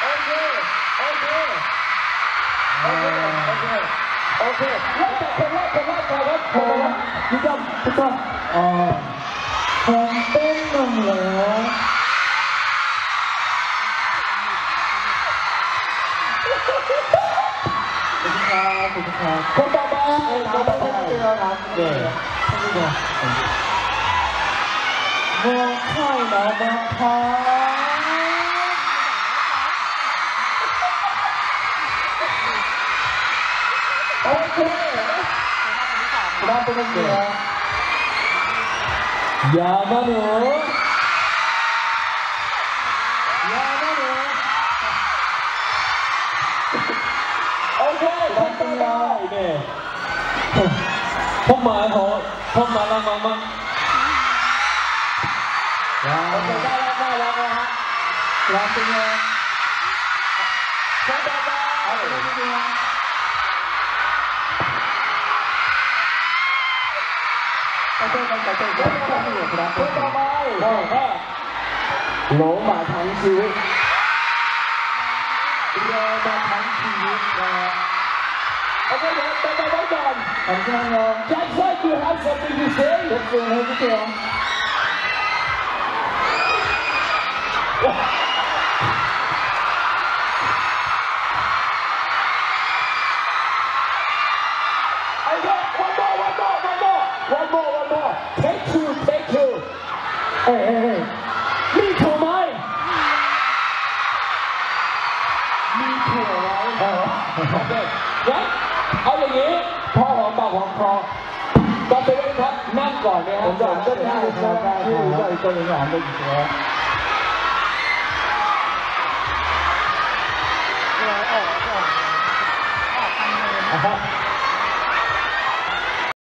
Oke, oke. Oke, oke. Oke. Lengkap, lengkap, lengkap, lengkap. Juga, betul. Oh. 고백하 고백하 콩빠빠 나와주세요 나와주세요 뭐카이 나와카 오케이 그만 보내주세요 야만우 깜짝이야 이래 폰만 어 폰만 한 번만 야 나나나나나 깜짝이야 깜짝이야 깜짝이야 lỗ mà thắng xíu lỗ mà thắng xíu Okay, that, that, that, well done. 감사합니다. Jack, like you have something to say? 답변 해볼게요. I got one more, one more, one more, one more, one more. Take two, take two. Hey, hey, hey. Me too, mine. Me too, right? Okay. What? ของพรอก็ไปเล่นครับนั่งก่อนเลยครับก็ได้ครับที่ได้ก็เลยหาได้อีกแล้วออกออกออกทางเดิน